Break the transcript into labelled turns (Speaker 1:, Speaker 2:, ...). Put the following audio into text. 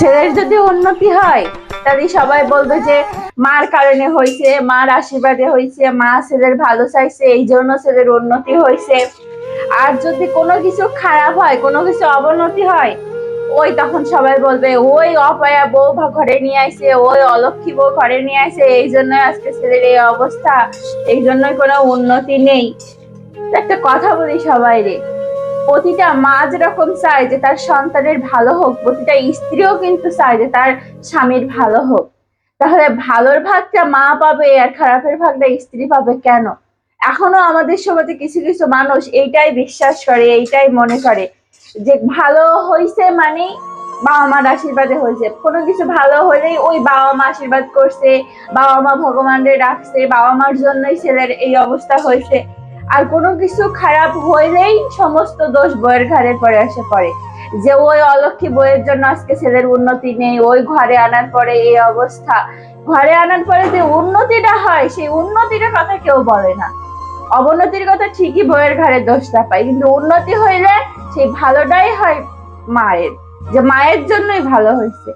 Speaker 1: ছেলের যদি উন্নতি হয়, তাহলে সবাই বলবে যে, মার কারণে হয়েছে, মার আশীর্বাদে হয়েছে, মা ছেলের ভালো চাইছে, এই জন্য ছেলের উন্নতি হয়েছে। আর যদি কোনো কিছু খারাপ হয়, কোনো কিছু অবনতি হয়, ওই তখন সবাই বলবে, ওই অপয়া বউ ঘরে নিয়ে আসে ওই অলক্ষী বউ ঘরে নিয়ে আসে এই জন্য আজকে ছেলের এই অবস্থা, এই জন্যই কোনো উন্নতি নেই। একটা কথা বলি সবাই রে। প্রতিটা মা যেরকম চায় যে তার সন্তানের ভালো হোক, প্রতিটা স্ত্রীও কিন্তু চায় যে তার স্বামীর ভালো হোক। তাহলে ভালোর ভাগটা মা পাবে আর খারাপের ভাগটা স্ত্রী পাবে কেন? এখনও আমাদের সমাজে কিছু কিছু মানুষ এইটাই বিশ্বাস করে, এইটাই মনে করে যে ভালো হইছে মানে বাবা মার আশীর্বাদে হয়েছে কোনো কিছু ভালো হলেই ওই বাবা মা আশীর্বাদ করছে, বাবা মা ভগবানের রাখছে, বাবা মার জন্যই ছেলের এই অবস্থা হয়েছে আর কোনো কিছু খারাপ হইলেই সমস্ত দোষ বইয়ের ঘাড়ে পরে আসে পড়ে। যে ওই অলক্ষী বইয়ের জন্য আজকে ছেলের উন্নতি নেই, ওই ঘরে আনার পরে এই অবস্থা। ঘরে আনার পরে যে উন্নতিটা হয়, সেই উন্নতিটার কথা কেউ বলে না। অবনতির কথা ঠিকই বইয়ের ঘাড়ে দোষটা পায়, কিন্তু উন্নতি হইলে সেই ভালোটাই হয় মায়ের, যে মায়ের জন্যই ভালো হয়েছে